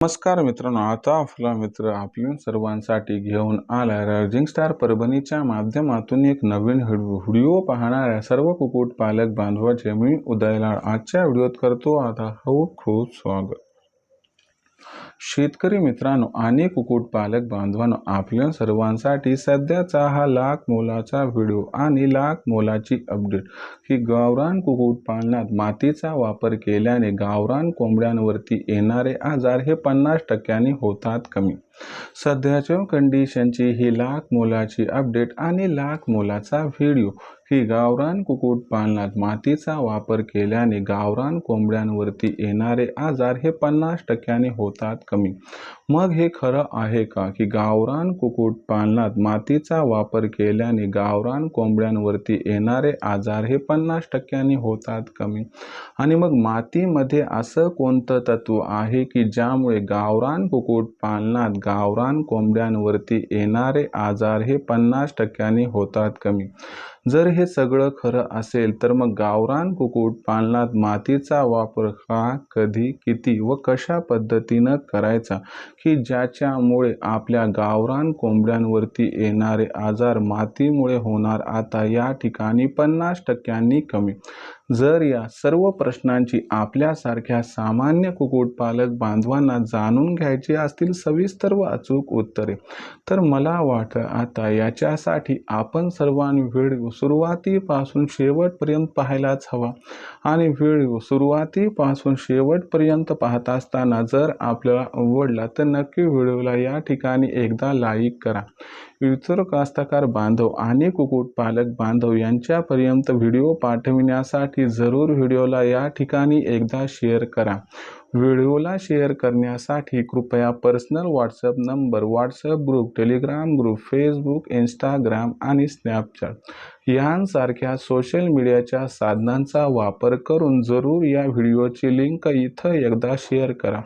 नमस्कार मित्रांनो आता आपला मित्र आपल्या सर्वांसाठी घेऊन आला रायझिंग स्टार परभणीच्या माध्यमातून एक नवीन व्हिडिओ पाहणाऱ्या सर्व कुकुट पालक बांधवाचे मी उदयलाड आजच्या व्हिडिओत करतो. आता खूप खूप स्वागत. शेतकरी मित्रांनो आणि कुक्कुटपालक बांधवांनो आपल्या सर्वांसाठी सध्याचा हा लाख मोलाचा व्हिडिओ आणि लाख मोलाची अपडेट ही गावरान कुक्कुटपालनात मातीचा वापर केल्याने गावरान कोंबड्यांवरती येणारे आजार हे पन्नास टक्क्यांनी होतात कमी. सध्याच्या कंडिशनची ही लाख मोलाची अपडेट आणि लाख मोलाचा व्हिडिओ ही गावरान कुक्कुटपालनात मातीचा वापर केल्याने गावरान कोंबड्यांवरती येणारे आजार हे पन्नास टक्क्यांनी होतात कमी. मग हे खरं आहे का की गावरान कुक्कुट पालनात मातीचा वापर केल्याने गावरान कोंबड्यांवरती येणारे आजार हे पन्नास टक्क्यांनी होतात कमी? आणि मग मातीमध्ये असं कोणतं तत्व आहे की ज्यामुळे गावरान कुक्कुट पालनात गावरान कोंबड्यांवरती येणारे आजार हे पन्नास टक्क्यांनी होतात कमी? जर हे सगळं खरं असेल तर मग गावरान कुक्कुटपालनात मातीचा वापर हा कधी किती व कशा पद्धतीनं करायचा? की ज्याच्यामुळे आपल्या गावरान कोंबड्यांवरती येणारे आजार मातीमुळे होणार? आता या ठिकाणी पन्नास टक्क्यांनी कमी. जर या सर्व प्रश्नांची आपल्यासारख्या सामान्य कुक्कुटपालक बांधवांना जाणून घ्यायची असतील सविस्तर व अचूक उत्तरे तर मला वाटतं आता याच्यासाठी आपण सर्वांनी व्हिडिओ सुरुवातीपासून शेवटपर्यंत पाहायलाच हवा. आणि व्हिडिओ सुरुवातीपासून शेवटपर्यंत पाहत असताना जर आपल्याला आवडला तर नक्की व्हिडिओला या ठिकाणी एकदा लाईक करा. इतर कास्तकार बांधव आणि कुक्कुटपालक बांधव यांच्यापर्यंत व्हिडिओ पाठविण्यासाठी जरूर व्हिडिओला या ठिकाणी एकदा शेअर करा. व्हिडिओला शेअर करण्यासाठी कृपया personal WhatsApp number WhatsApp group Telegram group Facebook Instagram आणि स्नॅपचॅट. यांसारख्या सोशल मीडियाच्या साधनांचा वापर करून जरूर या व्हिडिओची लिंक इथं एकदा शेअर करा.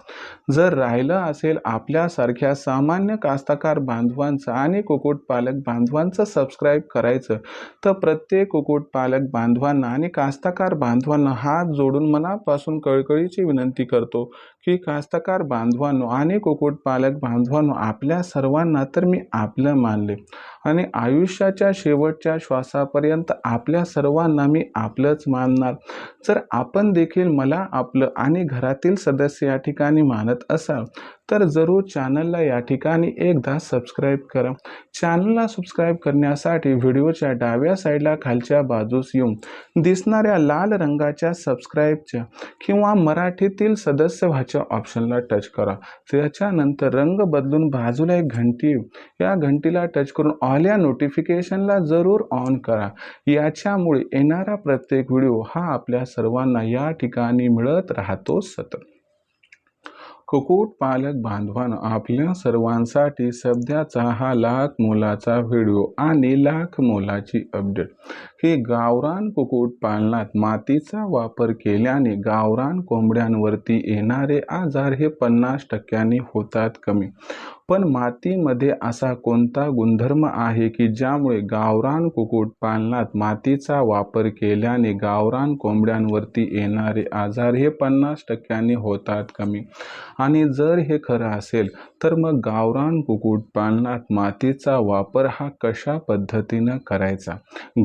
जर राहिलं असेल आपल्यासारख्या सामान्य कास्तकार बांधवांचं आणि कुक्कुटपालक बांधवांचं सबस्क्राईब करायचं तर प्रत्येक कुक्कुटपालक बांधवांना आणि कास्तकार बांधवांना हात जोडून मनापासून कळकळीची विनंती करतो की कास्तकार बांधवांनो आणि कुक्कुटपालक बांधवांनो आपल्या सर्वांना तर मी आपलं मानले. आणि आयुष्याच्या शेवटच्या श्वासापर्यंत आपल्या सर्वांना मी आपलंच मानणार. जर आपण देखील मला आपलं आणि घरातील सदस्य या ठिकाणी मानत असाल. तर जरूर चॅनलला या ठिकाणी एकदा सबस्क्राईब करा. चॅनलला सबस्क्राईब करण्यासाठी व्हिडिओच्या डाव्या साईडला खालच्या बाजूस येऊन दिसणाऱ्या लाल रंगाच्या सबस्क्राईबच्या किंवा मराठीतील सदस्य व्हाच्या ऑप्शनला टच करा. त्याच्यानंतर रंग बदलून बाजूला एक घंटी या घंटीला टच करून ऑल या नोटिफिकेशनला जरूर ऑन करा. याच्यामुळे येणारा प्रत्येक व्हिडिओ हा आपल्या सर्वांना या ठिकाणी मिळत राहतो सतत. कुक्कुटपालक बांधवांनो आपल्या सर्वांसाठी सध्याचा हा लाख मोलाचा व्हिडिओ आणि लाख मोलाची अपडेट. ही गावरान कुक्कुटपालनात मातीचा वापर केल्याने गावरान कोंबड्यांवरती येणारे आजार हे पन्नास टक्क्यांनी होतात कमी. पण मातीमध्ये असा कोणता गुणधर्म आहे की ज्यामुळे गावरान कुक्कुटपालनात मातीचा वापर केल्याने गावरान कोंबड्यांवरती येणारे आजार हे पन्नास टक्क्यांनी होतात कमी? आणि जर हे खरं असेल तर मग गावरान कुक्कुटपालनात मातीचा वापर हा कशा पद्धतीनं करायचा?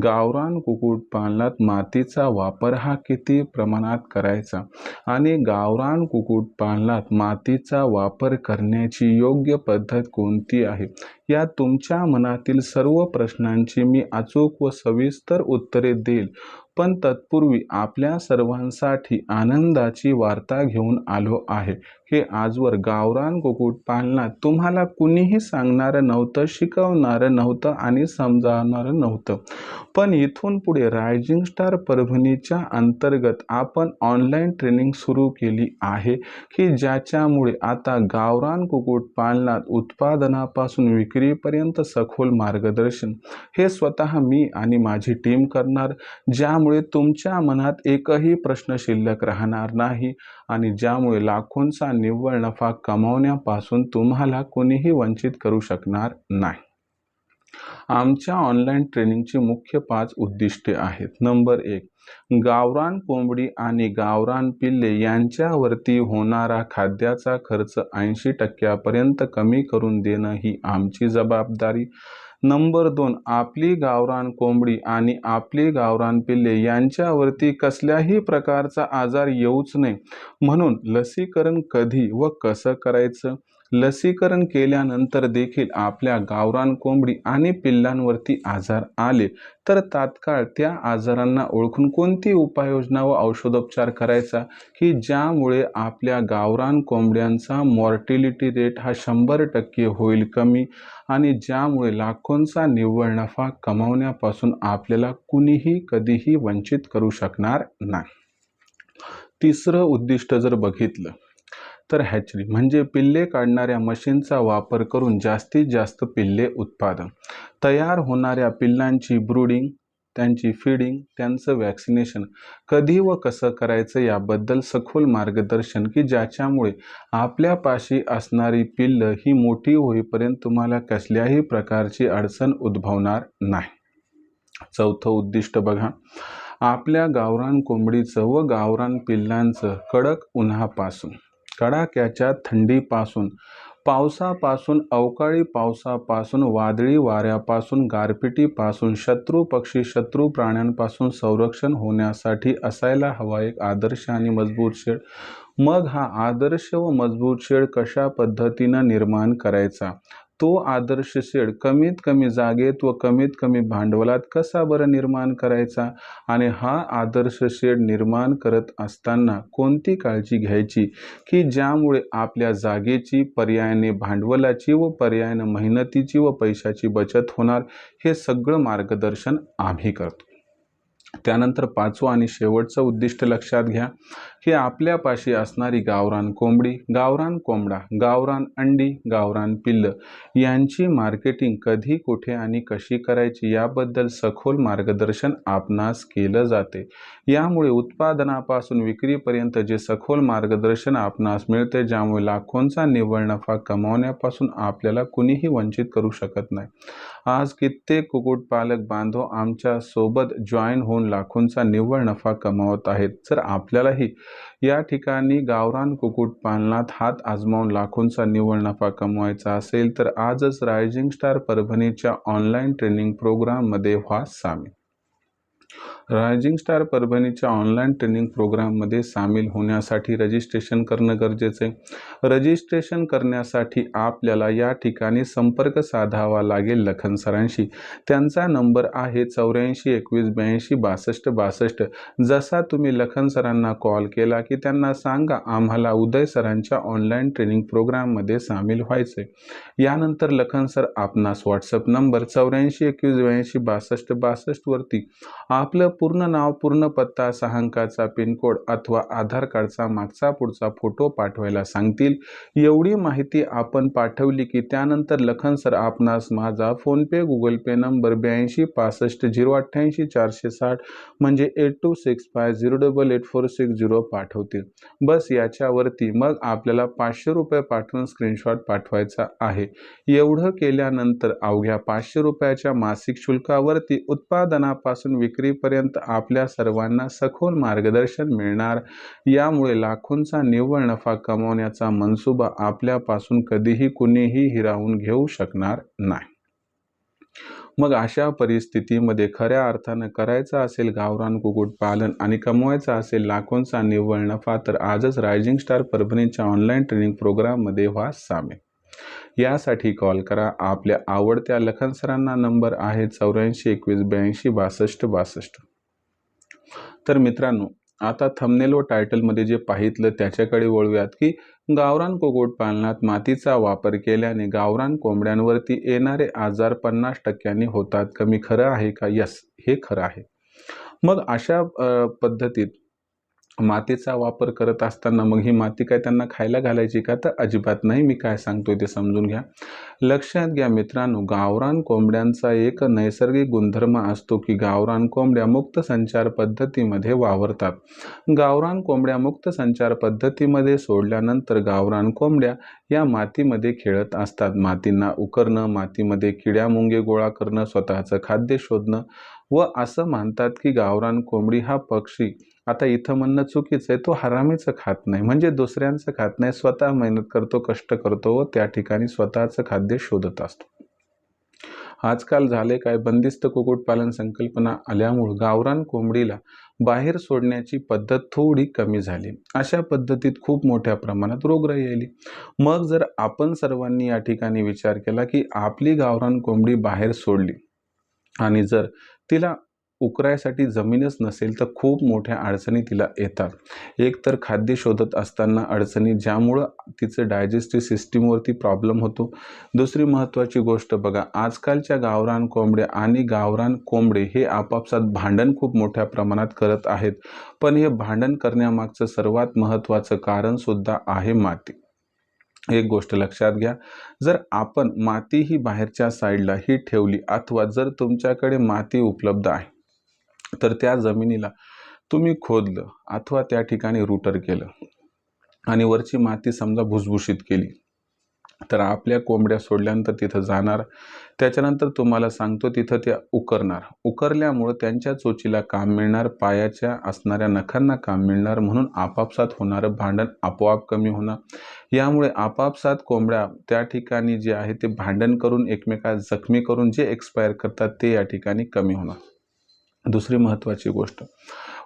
गावरान कुक्कुटपालनात मातीचा वापर हा किती प्रमाणात करायचा? आणि गावरान कुक्कुटपालनात मातीचा वापर करण्याची योग्य पद्धत कोणती आहे? या तुमच्या मनातील सर्व प्रश्नांची मी अचूक व सविस्तर उत्तरे देईल. पण तत्पूर्वी आपल्या सर्वांसाठी आनंदाची वार्ता घेऊन आलो आहे. हे आजवर गावरान कुक्कुटपालनात तुम्हाला कुणीही सांगणारं नव्हतं शिकवणारं नव्हतं आणि समजावणारं नव्हतं. पण इथून पुढे रायझिंग स्टार परभणीच्या अंतर्गत आपण ऑनलाईन ट्रेनिंग सुरू केली आहे की ज्याच्यामुळे आता गावरान कुक्कुटपालनात उत्पादनापासून विक्रीपर्यंत सखोल मार्गदर्शन. हे स्वतः मी आणि माझी टीम करणार ज्यामुळे तुमच्या मनात एकही प्रश्न शिल्लक राहणार नाही. आणि ज्यामुळे लाखोंचा निव्वळ नफा कमावण्यापासून तुम्हाला कोणीही वंचित करू शकणार नाही. आमच्या ऑनलाईन ट्रेनिंगची मुख्य पाच उद्दिष्टे आहेत. नंबर एक गावरान कोंबडी आणि गावरान पिल्ले यांच्यावरती होणारा खाद्याचा खर्च ऐंशी टक्क्यापर्यंत कमी करून देणं ही आमची जबाबदारी. नंबर दोन आपली गावरान कोंबडी आणि आपली गावरान पिल्ले यांच्यावरती कसल्याही प्रकारचा आजार येऊच नये. म्हणून लसीकरण कधी व कसं करायचं? लसीकरण केल्यानंतर देखील आपल्या गावरान कोंबडी आणि पिल्लांवरती आजार आले. तर तात्काळ त्या आजारांना ओळखून कोणती उपाययोजना व औषधोपचार करायचा? की ज्यामुळे आपल्या गावरान कोंबड्यांचा मॉर्टिलिटी रेट हा शंभर टक्के होईल कमी आणि ज्यामुळे लाखोंचा निव्वळ नफा कमावण्यापासून आपल्याला कुणीही कधीही वंचित करू शकणार नाही? तिसरं उद्दिष्ट जर बघितलं तर हॅचरी म्हणजे पिल्ले काढणाऱ्या मशीनचा वापर करून जास्तीत जास्त पिल्ले उत्पादन. तयार होणाऱ्या पिल्लांची ब्रूडिंग त्यांची फीडिंग त्यांचं वॅक्सिनेशन कधी व कसं करायचं याबद्दल सखोल मार्गदर्शन की ज्याच्यामुळे आपल्यापाशी असणारी पिल्लं ही मोठी होईपर्यंत तुम्हाला कसल्याही प्रकारची अडचण उद्भवणार नाही. चौथं उद्दिष्ट बघा. आपल्या गावरान कोंबडीचं व गावरान पिल्लांचं कडक उन्हापासून. कडाक्याच्या थंडीपासून पावसापासून अवकाळी पावसापासून वादळी वाऱ्यापासून गारपिटीपासून शत्रू पक्षी शत्रू प्राण्यांपासून संरक्षण होण्यासाठी असायला हवा एक आदर्श आणि मजबूत शेड. मग हा आदर्श व मजबूत शेड कशा पद्धतीनं निर्माण करायचा? तो आदर्श शेड कमीत कमी जागेत व कमीत कमी भांडवलात कसा बरं निर्माण करायचा? आणि हा आदर्श शेड निर्माण करत असताना कोणती काळजी घ्यायची? की ज्यामुळे आपल्या जागेची पर्यायाने भांडवलाची व पर्यायाने मेहनतीची व पैशाची बचत होणार हे सगळं मार्गदर्शन आम्ही करतो. त्यानंतर पाचवं आणि शेवटचं उद्दिष्ट लक्षात घ्या. हे आपल्यापाशी असणारी गावरान कोंबडी गावरान कोंबडा गावरान अंडी गावरान पिल्लं यांची मार्केटिंग कधी कुठे आणि कशी करायची याबद्दल सखोल मार्गदर्शन आपणास केलं जाते. यामुळे उत्पादनापासून विक्रीपर्यंत जे सखोल मार्गदर्शन आपणास मिळते ज्यामुळे लाखोंचा निव्वळ नफा कमावण्यापासून आपल्याला कुणीही वंचित करू शकत नाही. आज कित्येक कुक्कुटपालक बांधव आमच्यासोबत जॉईन होऊन लाखोंचा निव्वळ नफा कमावत आहेत. जर आपल्यालाही या ठिकाणी गावरान कुक्कुटपालनात हात आजमावून लाखोंचा निव्वळ नफा कमवायचा असेल तर आजच रायझिंग स्टार परभणीच्या ऑनलाईन ट्रेनिंग प्रोग्राममध्ये व्हा सामील. रायझिंग स्टार परभणीच्या ऑनलाईन ट्रेनिंग प्रोग्राममध्ये सामील होण्यासाठी रजिस्ट्रेशन करणं गरजेचं आहे. रजिस्ट्रेशन करण्यासाठी आपल्याला या ठिकाणी संपर्क साधावा लागेल लखन सरांशी. त्यांचा नंबर आहे चौऱ्याऐंशी एकवीस ब्याऐंशी बासष्ट बासष्ट. जसा तुम्ही लखन सरांना कॉल केला की त्यांना सांगा आम्हाला उदय सरांच्या ऑनलाईन ट्रेनिंग प्रोग्राममध्ये सामील व्हायचे यानंतर लखन सर आपणास व्हॉट्सअप नंबर चौऱ्याऐंशी एकवीस ब्याऐंशी बासष्ट बासष्टवरती आपलं पूर्ण नाव पूर्ण पत्ता सहा अंकाचा पिनकोड अथवा आधार कार्डचा मागचा पुढचा फोटो पाठवायला सांगतील. एवढी माहिती आपण पाठवली की त्यानंतर लखन सर आपणास माझा फोनपे गुगल पे नंबर ब्याऐंशी पासष्ट झिरो अठ्ठ्याऐंशी चारशे साठ म्हणजे eight two six five zero double eight four six zero पाठवतील. बस याच्यावरती मग आपल्याला पाचशे रुपये पाठवून स्क्रीनशॉट पाठवायचा आहे. एवढं केल्यानंतर अवघ्या पाचशे रुपयाच्या मासिक शुल्कावरती उत्पादनापासून विक्रीपर्यंत आपल्या सर्वांना सखोल मार्गदर्शन मिळणार. यामुळे लाखोंचा निव्वळ नफा कमवण्याचा मनसुबा आपल्यापासून कधीही कुणीही हिरावून घेऊ शकणार नाही. मग अशा परिस्थितीमध्ये खऱ्या अर्थानं करायचं असेल गावरान कुक्कुटपालन आणि कमवायचा असेल लाखोंचा निव्वळ नफा तर आजच रायझिंग स्टार परभणीच्या ऑनलाईन ट्रेनिंग प्रोग्राममध्ये व्हा सामील. यासाठी कॉल करा. आपल्या आवडत्या लखन सरांना नंबर आहे चौऱ्याऐंशी एकवीस ब्याऐंशी बासष्ट बासष्ट. तर मित्रांनो आता थंबनेल व टायटलमध्ये जे पाहितलं त्याच्याकडे वळूयात की गावरान कुक्कुटपालनात मातीचा वापर केल्याने गावरान कोंबड्यांवरती येणारे आजार पन्नास टक्क्यांनी होतात. कमी खरं आहे का? यस हे खरं आहे. मग अशा पद्धतीत मातीचा वापर करत असताना मग ही माती काय त्यांना खायला घालायची का? तर अजिबात नाही. मी काय सांगतोय ते समजून घ्या. लक्षात घ्या मित्रांनो गावरान कोंबड्यांचा एक नैसर्गिक गुणधर्म असतो की गावरान कोंबड्या मुक्त संचार पद्धतीमध्ये वावरतात. गावरान कोंबड्या मुक्त संचार पद्धतीमध्ये सोडल्यानंतर गावरान कोंबड्या या मातीमध्ये खेळत असतात. मातींना उकरणं मातीमध्ये किड्या मुंगे गोळा करणं स्वतःचं खाद्य शोधणं व असं मानतात की गावरान कोंबडी हा पक्षी आता इथं म्हणणं चुकीचं आहे तो हरामीचं खात नाही. म्हणजे दुसऱ्यांचं खात नाही स्वतः मेहनत करतो कष्ट करतो व त्या ठिकाणी स्वतःचं खाद्य शोधत असतो. आजकाल झाले काय? बंदिस्त कुक्कुटपालन संकल्पना आल्यामुळं गावरान कोंबडीला बाहेर सोडण्याची पद्धत थोडी कमी झाली. अशा पद्धतीत खूप मोठ्या प्रमाणात रोगराई आली. मग जर आपण सर्वांनी या ठिकाणी विचार केला की आपली गावरान कोंबडी बाहेर सोडली आणि जर तिला उकरायसाठी जमीनच नसेल तर खूप मोठ्या अडचणी तिला येतात. एक तर खाद्य शोधत असताना अडचणी ज्यामुळं तिचं डायजेस्टिव्ह सिस्टीमवरती प्रॉब्लेम होतो. दुसरी महत्त्वाची गोष्ट बघा आजकालच्या गावरान कोंबड्या आणि गावरान कोंबडे हे आपापसात भांडण खूप मोठ्या प्रमाणात करत आहेत. पण हे भांडण करण्यामागचं सर्वात महत्त्वाचं कारणसुद्धा आहे माती. एक गोष्ट लक्षात घ्या जर आपण माती ही बाहेरच्या साईडला ही ठेवली अथवा जर तुमच्याकडे माती उपलब्ध आहे तर त्या जमिनीला तुम्ही खोदलं अथवा त्या ठिकाणी रुटर केलं. आणि वरची माती समजा भुसभुशीत केली तर आपल्या कोंबड्या सोडल्यानंतर तिथं जाणार त्याच्यानंतर तुम्हाला सांगतो तिथं त्या उकरणार. उकरल्यामुळं त्यांच्या चोचीला काम मिळणार पायाच्या असणाऱ्या नखांना काम मिळणार म्हणून आपापसात होणारं भांडण आपोआप कमी होणार. यामुळे आपापसात कोंबड्या त्या ठिकाणी जे आहे ते भांडण करून एकमेका जखमी करून जे एक्सपायर करतात ते या ठिकाणी कमी होणार. दुसरी महत्त्वाची गोष्ट.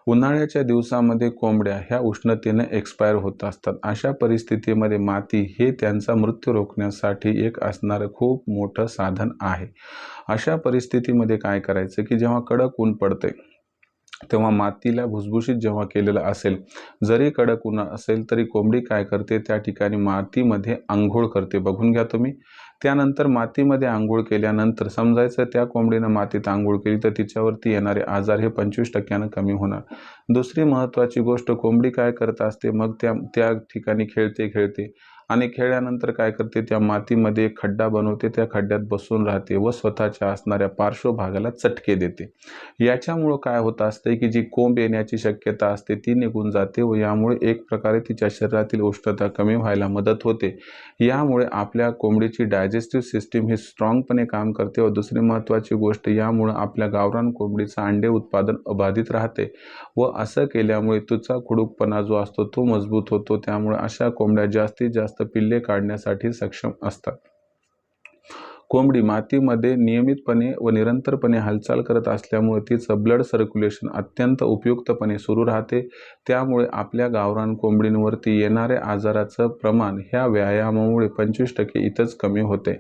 उन्हाळ्याच्या दिवसामध्ये कोंबड्या ह्या उष्णतेने एक्सपायर होत असतात. अशा परिस्थितीमध्ये माती हे त्यांचा मृत्यू रोखण्यासाठी एक असणारं खूप मोठं साधन आहे. अशा परिस्थितीमध्ये काय करायचं की जेव्हा कडक ऊन पडते तेव्हा मातीला भुसभुशीत जेव्हा केलेलं असेल जरी कडक ऊन असेल तरी कोंबडी काय करते? त्या ठिकाणी मातीमध्ये आंघोळ करते. बघून घ्या तुम्ही. त्यानंतर मातीमध्ये आंघोळ केल्यानंतर समजायचं त्या कोंबडीनं मातीत आंघोळ केली तर तिच्यावरती येणारे आजार हे पंचवीस टक्क्यानं कमी होणार. दुसरी महत्त्वाची गोष्ट कोंबडी काय करत असते मग त्या त्या ठिकाणी खेळते खेळते. आणि खेळल्यानंतर काय करते त्या मातीमध्ये एक खड्डा बनवते त्या खड्ड्यात बसून राहते व स्वतःच्या असणाऱ्या पार्श्वभागाला चटके देते. याच्यामुळं काय होत असते की जी कोंब येण्याची शक्यता असते ती निघून जाते व यामुळे एक प्रकारे तिच्या शरीरातील उष्णता कमी व्हायला मदत होते. यामुळे आपल्या कोंबडीची डायजेस्टिव्ह सिस्टीम ही स्ट्रॉंगपणे काम करते व दुसरी महत्त्वाची गोष्ट यामुळं आपल्या गावरान कोंबडीचं अंडे उत्पादन अबाधित राहते व असं केल्यामुळे तुचा खुडूकपणा जो असतो तो मजबूत होतो. त्यामुळे अशा कोंबड्या जास्तीत जास्त पिल्ले काढण्यासाठी सक्षम असतात. कोंबडी मातीमध्ये नियमितपणे व निरंतरपणे हालचाल करत असल्यामुळे तिचं ब्लड सर्क्युलेशन अत्यंत उपयुक्तपणे सुरू राहते. त्यामुळे आपल्या गावरान कोंबडींवरती येणाऱ्या आजाराचं प्रमाण ह्या व्यायामामुळे पंचवीस टक्के इथंच कमी होते.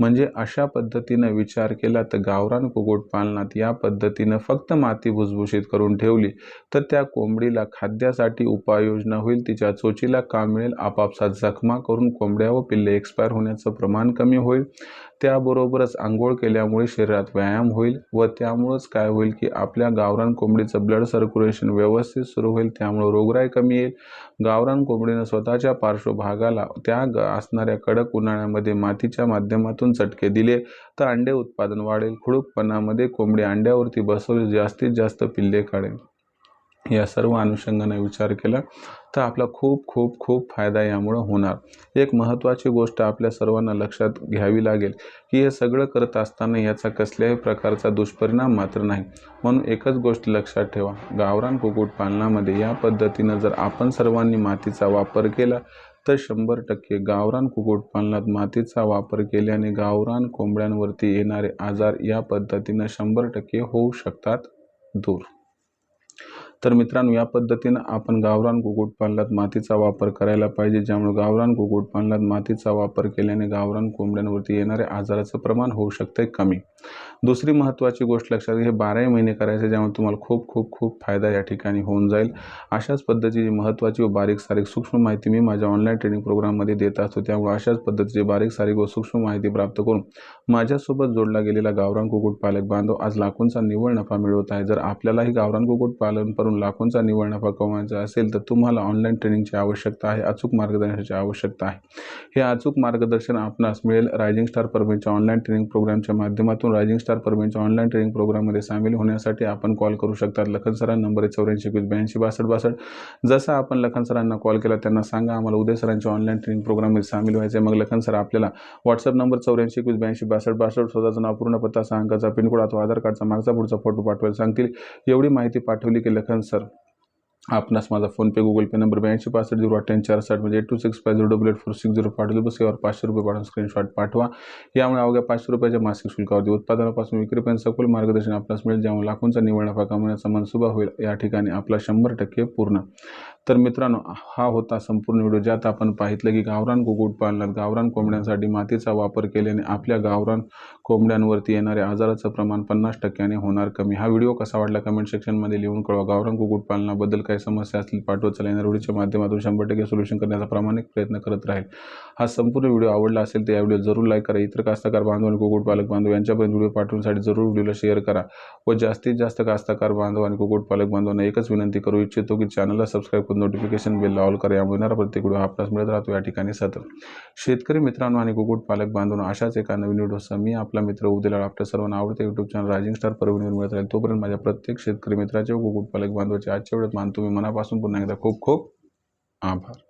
म्हणजे अशा पद्धतीनं विचार केला तर गावरान कुक्कुटपालनात या पद्धतीनं फक्त माती भुसभुशीत करून ठेवली तर त्या कोंबडीला खाद्यासाठी उपाययोजना होईल. तिच्या चोचीला काम मिळेल. आपापसात जखमा करून कोंबड्या व पिल्ले एक्सपायर होण्याचं प्रमाण कमी होईल. त्या त्याबरोबरच आंघोळ केल्यामुळे शरीरात व्यायाम होईल व त्यामुळंच काय होईल की आपल्या गावरान कोंबडीचं ब्लड सर्क्युलेशन व्यवस्थित सुरू होईल त्यामुळे रोगराई कमी येईल. गावरान कोंबडीनं स्वतःच्या पार्श्वभागाला त्या असणाऱ्या कडक उन्हाळ्यामध्ये मातीच्या माध्यमातून चटके दिले तर अंडे उत्पादन वाढेल. खुडूकपणामध्ये कोंबडी अंड्यावरती बसवली जास्तीत जास्त पिल्ले काढेल. या सर्व अनुषंगाने विचार केला. तर आपला खूप खूप खूप फायदा यामुळं होणार. एक महत्त्वाची गोष्ट आपल्या सर्वांना लक्षात घ्यावी लागेल की हे सगळं करत असताना याचा कसल्याही प्रकारचा दुष्परिणाम मात्र नाही. म्हणून एकच गोष्ट लक्षात ठेवा. गावरान कुक्कुटपालनामध्ये या पद्धतीनं जर आपण सर्वांनी मातीचा वापर केला तर शंभर टक्के गावरान कुक्कुटपालनात मातीचा वापर केल्याने गावरान कोंबड्यांवरती येणारे आजार या पद्धतीनं शंभर टक्के होऊ शकतात दूर. तर मित्रांनो या पद्धतीनं आपण गावरान कुक्कुटपालनात मातीचा वापर करायला पाहिजे. ज्यामुळे गावरान कुक्कुटपालनात मातीचा वापर केल्याने गावरान कोंबड्यांवरती येणाऱ्या आजाराचं प्रमाण होऊ शकतं कमी. दुसरी महत्त्वाची गोष्ट लक्षात घ्या हे बाराही महिने करायचे ज्यामुळे तुम्हाला खूप खूप खूप फायदा या ठिकाणी होऊन जाईल. अशाच पद्धतीची महत्त्वाची व बारीक सारीक सूक्ष्म माहिती मी माझ्या ऑनलाईन ट्रेनिंग प्रोग्राममध्ये देत असतो. त्यामुळे अशाच पद्धतीची बारीक सारीक व सूक्ष्म माहिती प्राप्त करून माझ्यासोबत जोडला गेलेला गावरान कुक्कुटपालक बांधव आज लाखोंचा निव्वळ नफा मिळवत आहे. जर आपल्यालाही गावरान कुक्कुटपालन करून लाखोंचा निव्वळ नफा कमवायचा असेल तर तुम्हाला ऑनलाईन ट्रेनिंगची आवश्यकता आहे अचूक मार्गदर्शनाची आवश्यकता आहे. हे अचूक मार्गदर्शन आपणास मिळेल. रायझिंग स्टार परमेच्या ऑनलाईन ट्रेनिंग प्रोग्रामच्या माध्यमातून रायझिंग स्टार परमेच्या ऑनलाईन ट्रेनिंग प्रोग्राममध्ये सामील होण्यासाठी आपण कॉल करू शकतात. लखन सरांना नंबर आहे चौऱ्याऐंशी एकवीस ब्याऐंशी बासष्ट बासष्ट. जसं आपण लखन सरांना कॉल केला त्यांना सांगा आम्हाला उदय सरांच्या ऑनलाईन ट्रेनिंग प्रोग्राममध्ये सामील व्हायचं आहे. मग लखन सर आपल्याला व्हॉट्सअप नंबर चौऱ्याऐंशी एकवीस ब्याऐंशी बासष्ट बासष्ट स्वतःचा नाव पूर्ण पत्ता सांगाचा पिनकोड अथवा आधार कार्डचा मागचा पुढचा फोटो पाठवायला सांगतील. एवढी माहिती पाठवली की लखन सर. आपणास माझा फोनपे गुगल पे नंबर ब्याऐंशी पासष्ट झिरो अठ्ठ्याऐंशी चार साठ म्हणजे eight two six five zero double eight four six zero पाठवले बसेवर पाचशे रुपये पाठवून स्क्रीनशॉट पाठवा. यामुळे अवघ्या पाचशे रुपयाच्या मासिक शुल्कावरती उत्पादनापासून विक्रीपर्यंत सखोल मार्गदर्शन आपल्यास मिळेल ज्यामुळे लाखोंचा निवड नफा कमवण्याचा मनसुबा होईल. या ठिकाणी आपला शंभर टक्के पूर्ण. तर मित्रांनो हा होता संपूर्ण व्हिडिओ. ज्यात आपण पाहितलं की गावरान कुक्कुटपालनात गावरान कोंबड्यांसाठी मातीचा वापर केल्याने आपल्या गावरान कोंबड्यांवरती येणाऱ्या आजाराचं प्रमाण पन्नास टक्क्याने होणार कमी. हा व्हिडिओ कसा वाटला कमेंट सेक्शनमध्ये लिहून कळवा. गावरान कुक्कुटपालनाबद्दल काही समस्या असतील पाठवत चला या व्हिडिओच्या माध्यमातून शंभर टक्के सोल्युशन करण्याचा प्रामाणिक प्रयत्न करत राहील. हा संपूर्ण व्हिडिओ आवडला असेल तर या व्हिडिओ जरूर लाईक करा. इतर कास्तकार बांधव आणि कुक्कुटपालक बांधव यांच्यापर्यंत व्हिडिओ पाठवण्यासाठी जरूर व्हिडिओला शेअर करा. व जास्तीत जास्त कास्तकार बांधव आणि कुक्कुटपालक बांधवांना एकच विनंती करू इच्छितो की चॅनलला सबस्क्राईब करून नोटिफिकेशन बेल ऑल करा. यामुळे येणारा प्रत्येक व्हिडिओ आपल्यास मिळत राहतो. या ठिकाणी सतत. शेतकरी मित्रांनो आणि कुक्कुटपालक बांधवांनो अशाच एका नवीन व्हिडिओसह मी आपला मित्र उद्याला आपल्या सर्वांना आवडते यूट्यूब चॅनल रायझिंग स्टार परभणीवर मिळत राहील. तोपर्यंत माझ्या प्रत्येक शेतकरी मित्राचे व कुक्कुटपालक बांधवाचे आजच्या वेळेत मानतो तुम्ही मनापासून पुन्हा एकदा खूप खूप आभार.